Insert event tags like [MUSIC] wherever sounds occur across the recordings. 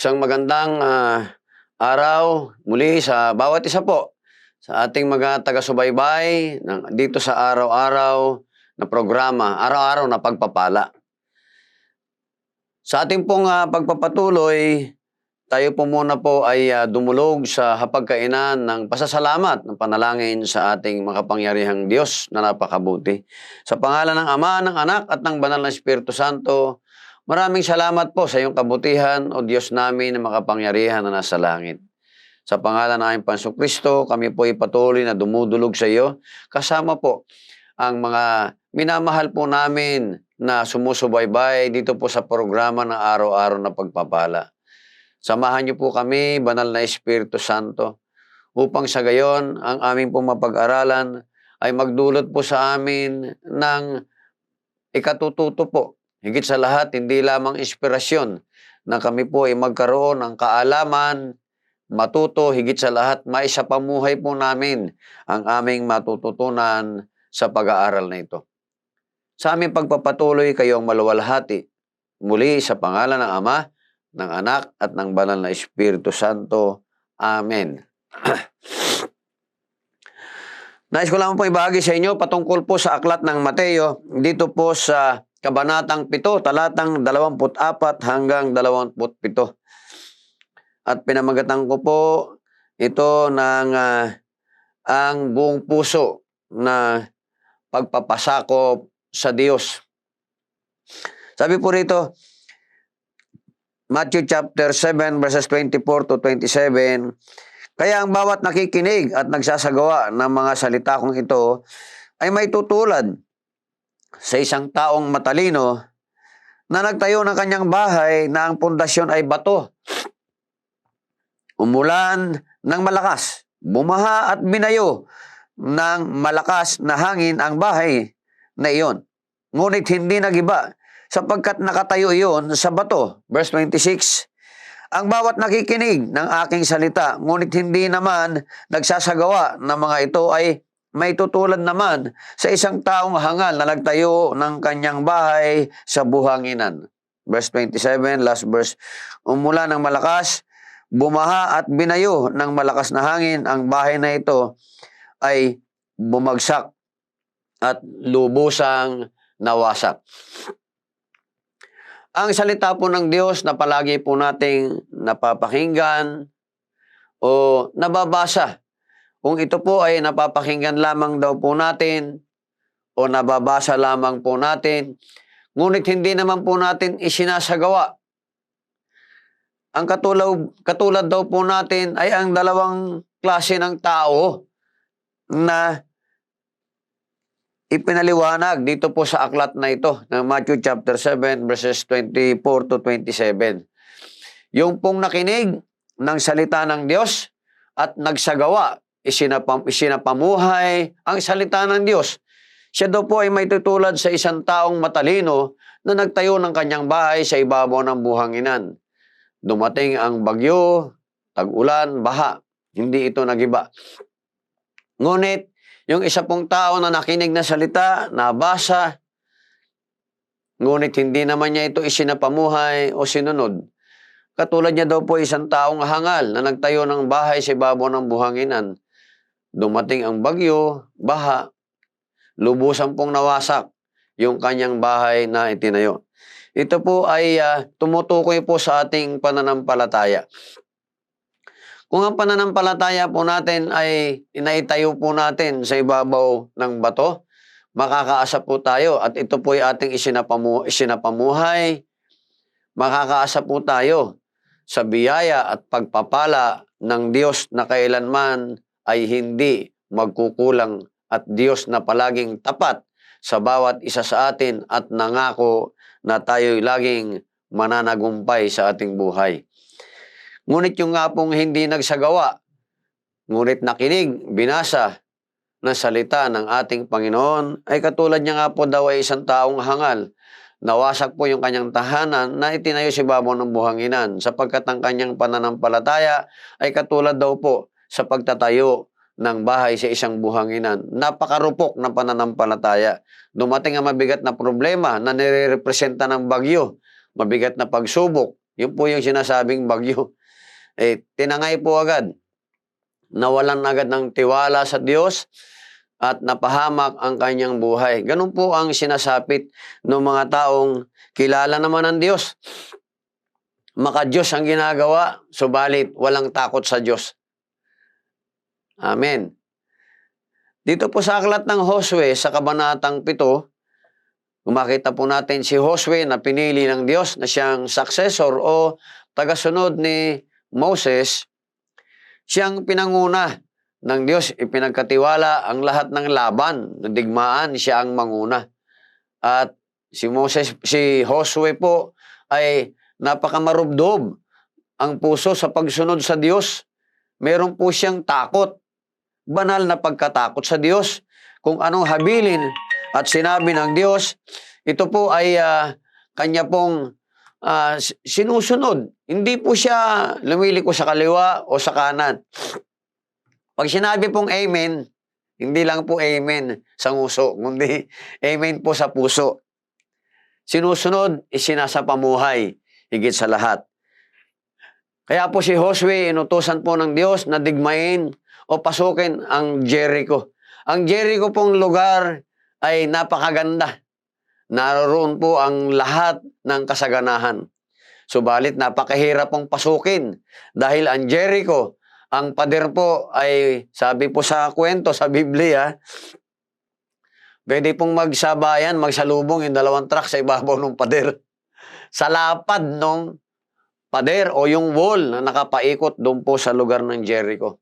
Isang magandang ah, araw muli sa bawat isa po sa ating mga taga-subaybay ng, dito sa araw-araw na programa, araw-araw na pagpapala. Sa ating pong ah, pagpapatuloy, tayo po muna po ay ah, dumulog sa hapagkainan ng pasasalamat ng panalangin sa ating makapangyarihang Diyos na napakabuti. Sa pangalan ng Ama, ng Anak at ng Banal na Espiritu Santo, maraming salamat po sa iyong kabutihan o Diyos namin na makapangyarihan na nasa langit. Sa pangalan ng aming Panso Kristo, kami po ay patuloy na dumudulog sa iyo. Kasama po ang mga minamahal po namin na sumusubaybay dito po sa programa ng araw-araw na pagpapala. Samahan niyo po kami, Banal na Espiritu Santo, upang sa gayon ang aming pong mapag-aralan ay magdulot po sa amin ng ikatututo po. Higit sa lahat, hindi lamang inspirasyon na kami po ay magkaroon ng kaalaman, matuto, higit sa lahat, maisapamuhay po namin ang aming matututunan sa pag-aaral na ito. Sa aming pagpapatuloy kayong maluwalhati, muli sa pangalan ng Ama, ng Anak at ng Banal na Espiritu Santo. Amen. [CLEARS THROAT] Nais ko lang po ibahagi sa inyo patungkol po sa aklat ng Mateo dito po sa Kabanatang 7, talatang 24 hanggang 27. At pinamagatan ko po ito ng ah, ang buong puso na pagpapasakop sa Diyos. Sabi po rito, Matthew chapter 7 verses 24 to 27, Kaya ang bawat nakikinig at nagsasagawa ng mga salita kong ito ay may tutulad sa isang taong matalino na nagtayo ng kanyang bahay na ang pundasyon ay bato. Umulan ng malakas, bumaha at binayo ng malakas na hangin ang bahay na iyon. Ngunit hindi nagiba sapagkat nakatayo iyon sa bato. Verse 26, Ang bawat nakikinig ng aking salita, ngunit hindi naman nagsasagawa ng mga ito ay may tutulad naman sa isang taong hangal na nagtayo ng kanyang bahay sa buhanginan. Verse 27, last verse. Umula ng malakas, bumaha at binayo ng malakas na hangin ang bahay na ito ay bumagsak at lubusang nawasak. Ang salita po ng Diyos na palagi po nating napapakinggan o nababasa. Kung ito po ay napapakinggan lamang daw po natin o nababasa lamang po natin, ngunit hindi naman po natin isinasagawa. Ang katulad, katulad daw po natin ay ang dalawang klase ng tao na ipinaliwanag dito po sa aklat na ito ng Matthew chapter 7 verses 24 to 27. Yung pong nakinig ng salita ng Diyos at nagsagawa, isinapam, isinapamuhay ang salita ng Diyos. Siya daw po ay may tutulad sa isang taong matalino na nagtayo ng kanyang bahay sa ibabaw ng buhanginan. Dumating ang bagyo, tag-ulan, baha. Hindi ito nagiba. Ngunit, yung isa pong tao na nakinig na salita, nabasa, ngunit hindi naman niya ito isinapamuhay o sinunod. Katulad niya daw po isang taong hangal na nagtayo ng bahay sa ibabaw ng buhanginan. Dumating ang bagyo, baha, lubusan pong nawasak yung kanyang bahay na itinayo. Ito po ay ah, tumutukoy po sa ating pananampalataya. Kung ang pananampalataya po natin ay inaitayo po natin sa ibabaw ng bato, makakaasa po tayo at ito po ay ating isinapamu isinapamuhay. Makakaasa po tayo sa biyaya at pagpapala ng Diyos na kailanman ay hindi magkukulang at Diyos na palaging tapat sa bawat isa sa atin at nangako na tayo'y laging mananagumpay sa ating buhay. Ngunit yung nga pong hindi nagsagawa, ngunit nakinig, binasa ng salita ng ating Panginoon, ay katulad niya nga po daw ay isang taong hangal. Nawasak po yung kanyang tahanan na itinayo si babaw ng buhanginan sapagkat ang kanyang pananampalataya ay katulad daw po sa pagtatayo ng bahay sa isang buhanginan. Napakarupok na pananampalataya. Dumating ang mabigat na problema na nire-representa ng bagyo, mabigat na pagsubok, Yun po yung sinasabing bagyo. [LAUGHS] Eh, tinangay po agad. Nawalan agad ng tiwala sa Diyos at napahamak ang kanyang buhay. Ganun po ang sinasapit ng mga taong kilala naman ng Diyos. Maka-Diyos ang ginagawa, subalit walang takot sa Diyos. Amen. Dito po sa aklat ng Josue, sa kabanatang 7, kung makita po natin si Josue na pinili ng Diyos na siyang successor o tagasunod ni Moses, siyang pinanguna ng Diyos, ipinagkatiwala ang lahat ng laban, digmaan, siya ang manguna. At si Moses, si Josue po ay napakamarubdob ang puso sa pagsunod sa Diyos. Meron po siyang takot, banal na pagkatakot sa Diyos. Kung anong habilin at sinabi ng Diyos, ito po ay ah, kanya pong s- sinusunod. Hindi po siya lumiliko sa kaliwa o sa kanan. Pag sinabi pong amen, hindi lang po amen sa nguso, kundi [LAUGHS] amen po sa puso. Sinusunod, isinasapamuhay, higit sa lahat. Kaya po si Josue, inutusan po ng Diyos na digmain o pasukin ang Jericho. Ang Jericho pong lugar ay napakaganda. Naroon po ang lahat ng kasaganahan. Subalit napakahirap pong pasukin dahil ang Jericho, ang pader po ay sabi po sa kwento sa Biblia, pwede pong magsabayan, magsalubong yung dalawang truck sa ibabaw ng pader. [LAUGHS] Sa lapad ng pader o yung wall na nakapaikot doon po sa lugar ng Jericho.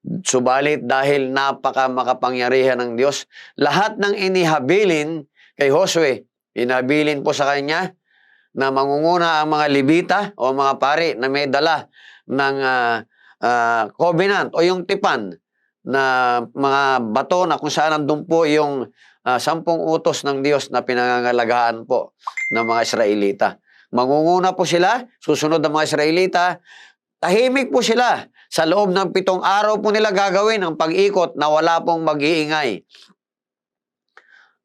Subalit dahil napaka makapangyarihan ng Diyos, lahat ng inihabilin kay Josue, inabilin po sa kanya na mangunguna ang mga Libita o mga pari na may dala ng ah, ah, covenant o yung tipan na mga bato na kung saan nandun po yung ah, sampung utos ng Diyos na pinangangalagaan po ng mga Israelita. Mangunguna po sila, susunod ang mga Israelita, tahimik po sila. Sa loob ng pitong araw po nila gagawin ang pag-ikot na wala pong mag-iingay.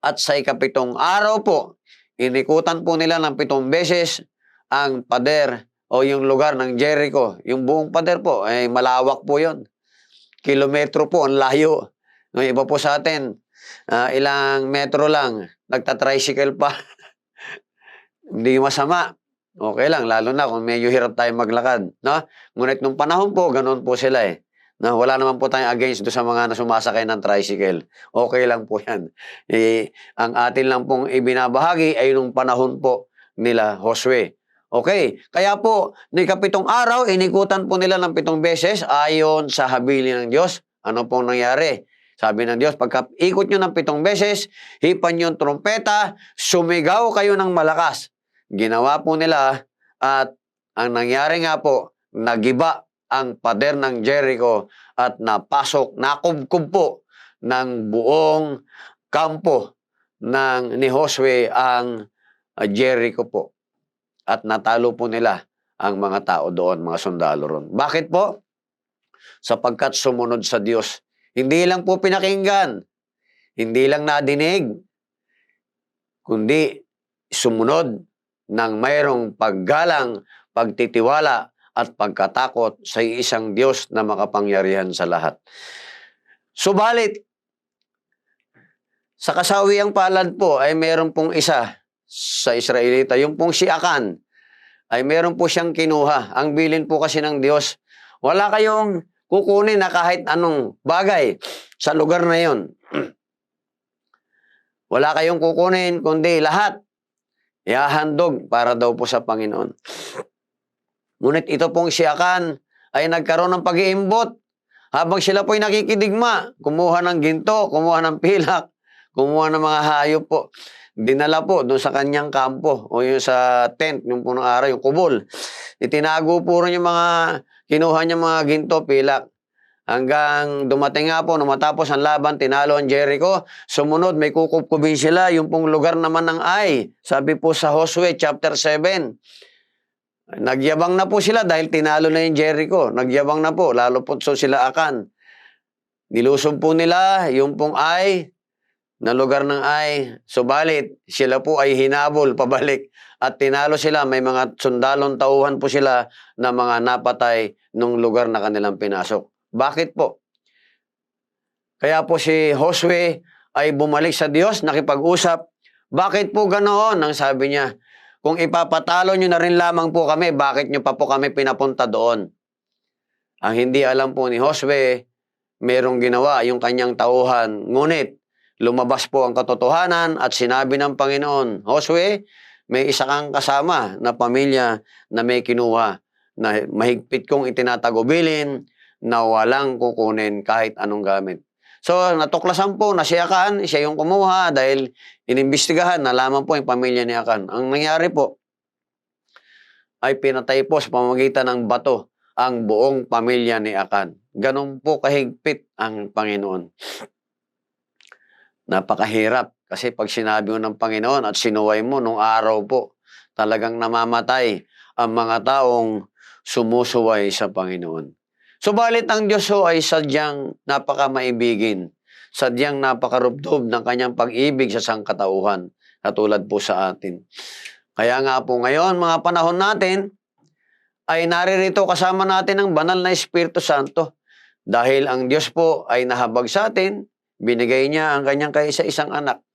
At sa ikapitong araw po, inikutan po nila ng pitong beses ang pader o yung lugar ng Jericho. Yung buong pader po, ay malawak po yon Kilometro po, ang layo. Yung iba po sa atin, ah, ilang metro lang, nagta-tricycle pa. [LAUGHS] Hindi masama. Okay lang, lalo na kung medyo hirap tayo maglakad. No? Ngunit nung panahon po, ganun po sila eh. Na wala naman po tayong against do sa mga na sumasakay ng tricycle. Okay lang po yan. [LAUGHS] Eh, ang atin lang pong ibinabahagi ay nung panahon po nila Josue. Okay, kaya po, ni kapitong araw, inikutan po nila ng pitong beses ayon sa habili ng Diyos. Ano pong nangyari? Sabi ng Diyos, pagka ikot nyo ng pitong beses, hipan nyo yung trompeta, sumigaw kayo ng malakas. Ginawa po nila at ang nangyari nga po, nagiba ang pader ng Jericho at napasok, nakubkub po ng buong kampo ng ni Josue ang uh, Jericho po. At natalo po nila ang mga tao doon, mga sundalo ron. Bakit po? Sapagkat sumunod sa Diyos. Hindi lang po pinakinggan, hindi lang nadinig, kundi sumunod ng mayroong paggalang, pagtitiwala at pagkatakot sa isang Diyos na makapangyarihan sa lahat. Subalit, sa kasawiang palad po ay meron pong isa sa Israelita, yung pong si Akan, ay meron po siyang kinuha. Ang bilin po kasi ng Diyos, wala kayong kukunin na kahit anong bagay sa lugar na yon. [CLEARS THROAT] wala kayong kukunin, kundi lahat ihahandog para daw po sa Panginoon. Ngunit ito pong si Akan ay nagkaroon ng pag-iimbot. Habang sila po'y nakikidigma, kumuha ng ginto, kumuha ng pilak, kumuha ng mga hayop po. Dinala po doon sa kanyang kampo o yung sa tent, yung punong araw, yung kubol. Itinago po rin yung mga, kinuha niya mga ginto, pilak. Hanggang dumating nga po, nung matapos ang laban, tinalo ang Jericho. Sumunod, may kukupkubin sila, yung pong lugar naman ng Ai. Sabi po sa Josue, chapter 7. Nagyabang na po sila dahil tinalo na yung Jericho. Nagyabang na po, lalo po so sila akan. Nilusob po nila yung pong Ai. na lugar ng Ai. Subalit, sila po ay hinabol [LAUGHS] pabalik at tinalo sila. May mga sundalong tauhan po sila na mga napatay nung lugar na kanilang pinasok. Bakit po? Kaya po si Josue ay bumalik sa Diyos, nakipag-usap. Bakit po ganoon? Ang sabi niya, kung ipapatalo nyo na rin lamang po kami, bakit nyo pa po kami pinapunta doon? Ang hindi alam po ni Josue, merong ginawa yung kanyang tauhan. Ngunit, lumabas po ang katotohanan at sinabi ng Panginoon, Josue, may isa kang kasama na pamilya na may kinuha na mahigpit kong itinatagubilin na walang kukunin kahit anong gamit. So, natuklasan po na si Akan, siya yung kumuha dahil inimbestigahan, nalaman po yung pamilya ni Akan. Ang nangyari po, ay pinatay po sa pamamagitan ng bato ang buong pamilya ni Akan. Ganon po kahigpit ang Panginoon. Napakahirap kasi pag sinabi mo ng Panginoon at sinuway mo nung araw po, talagang namamatay ang mga taong sumusuway sa Panginoon. Subalit ang Diyos ho ay sadyang napakamaibigin, sadyang napakarubdob ng kanyang pag-ibig sa sangkatauhan, katulad po sa atin. Kaya nga po ngayon, mga panahon natin, ay naririto kasama natin ang banal na Espiritu Santo. Dahil ang Diyos po ay nahabag sa atin, binigay niya ang kanyang kaisa-isang anak.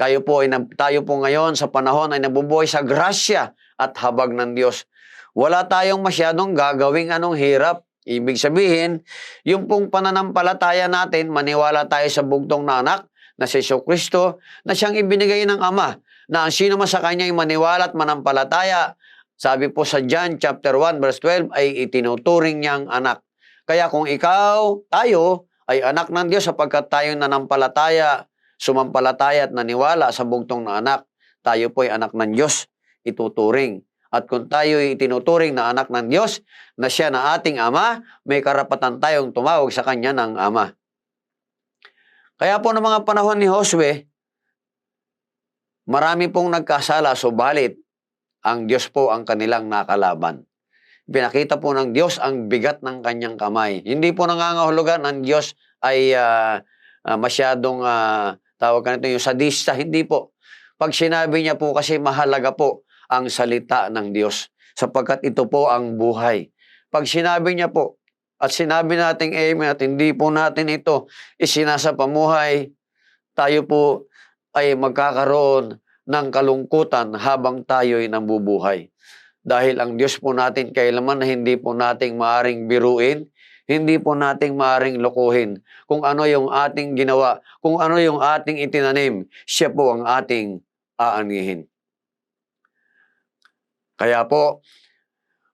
Kayo po ay, tayo po ngayon sa panahon ay nabubuhay sa grasya at habag ng Diyos. Wala tayong masyadong gagawing anong hirap. Ibig sabihin, yung pong pananampalataya natin, maniwala tayo sa bugtong na anak na si Yesu Kristo na siyang ibinigay ng Ama na ang sino man sa Kanya ay maniwala at manampalataya, sabi po sa John chapter 1 verse 12 ay itinuturing niyang anak. Kaya kung ikaw, tayo, ay anak ng Diyos sapagkat tayo nanampalataya, sumampalataya at naniwala sa bugtong na anak, tayo po ay anak ng Diyos, ituturing. At kung tayo ay itinuturing na anak ng Diyos, na siya na ating Ama, may karapatan tayong tumawag sa Kanya ng Ama. Kaya po ng mga panahon ni Josue, marami pong nagkasala, subalit ang Diyos po ang kanilang nakalaban. Pinakita po ng Diyos ang bigat ng kanyang kamay. Hindi po nangangahulugan ang Diyos ay ah, ah, masyadong ah, tawag ka nito yung sadista. Hindi po. Pag sinabi niya po kasi mahalaga po ang salita ng Diyos sapagkat ito po ang buhay. Pag sinabi niya po at sinabi nating amen at hindi po natin ito isinasa pamuhay, tayo po ay magkakaroon ng kalungkutan habang tayo'y nambubuhay. Dahil ang Diyos po natin kailanman na hindi po nating maaring biruin, hindi po nating maaring lokohin. Kung ano yung ating ginawa, kung ano yung ating itinanim, siya po ang ating aanihin. Kaya po,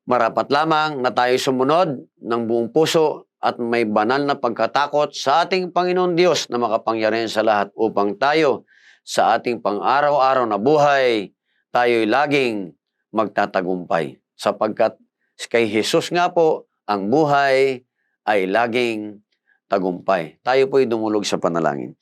marapat lamang na tayo sumunod ng buong puso at may banal na pagkatakot sa ating Panginoon Diyos na makapangyarihan sa lahat upang tayo sa ating pang-araw-araw na buhay, tayo'y laging magtatagumpay. Sapagkat kay Jesus nga po, ang buhay ay laging tagumpay. Tayo po'y dumulog sa panalangin.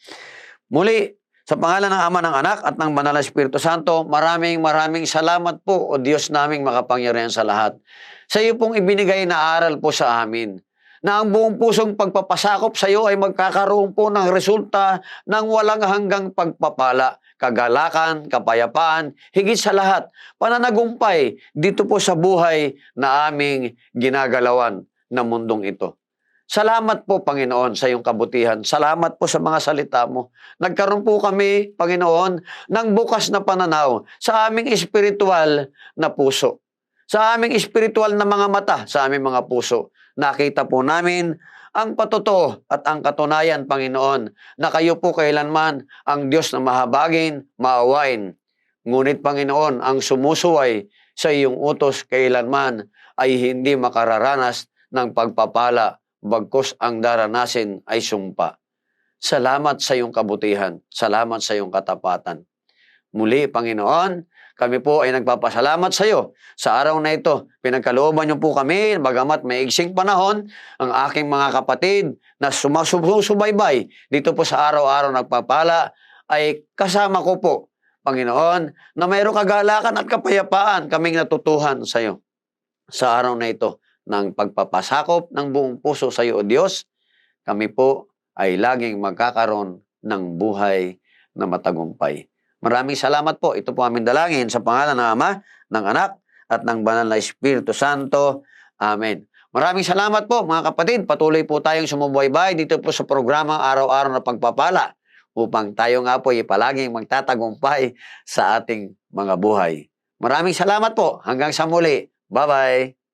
Muli, sa pangalan ng Ama, ng Anak at ng Banal na Espiritu Santo, maraming maraming salamat po o Diyos naming makapangyarihan sa lahat. Sa iyo pong ibinigay na aral po sa amin na ang buong pusong pagpapasakop sa iyo ay magkakaroon po ng resulta ng walang hanggang pagpapala, kagalakan, kapayapaan, higit sa lahat, pananagumpay dito po sa buhay na aming ginagalawan na mundong ito. Salamat po, Panginoon, sa iyong kabutihan. Salamat po sa mga salita mo. Nagkaroon po kami, Panginoon, ng bukas na pananaw sa aming espiritual na puso. Sa aming espiritual na mga mata, sa aming mga puso. Nakita po namin ang patotoo at ang katunayan, Panginoon, na kayo po kailanman ang Diyos na mahabagin, maawain. Ngunit, Panginoon, ang sumusuway sa iyong utos kailanman ay hindi makararanas ng pagpapala bagkos ang daranasin ay sumpa. Salamat sa iyong kabutihan. Salamat sa iyong katapatan. Muli, Panginoon, kami po ay nagpapasalamat sa iyo sa araw na ito. Pinagkalooban niyo po kami, bagamat may igsing panahon, ang aking mga kapatid na sumasubaybay dito po sa araw-araw nagpapala, ay kasama ko po, Panginoon, na mayroong kagalakan at kapayapaan kaming natutuhan sa iyo sa araw na ito ng pagpapasakop ng buong puso sa iyo, O Diyos, kami po ay laging magkakaroon ng buhay na matagumpay. Maraming salamat po. Ito po aming dalangin sa pangalan ng Ama, ng Anak, at ng Banal na Espiritu Santo. Amen. Maraming salamat po mga kapatid. Patuloy po tayong sumubaybay dito po sa programa Araw-Araw na Pagpapala upang tayo nga po ay palaging magtatagumpay sa ating mga buhay. Maraming salamat po. Hanggang sa muli. Bye-bye.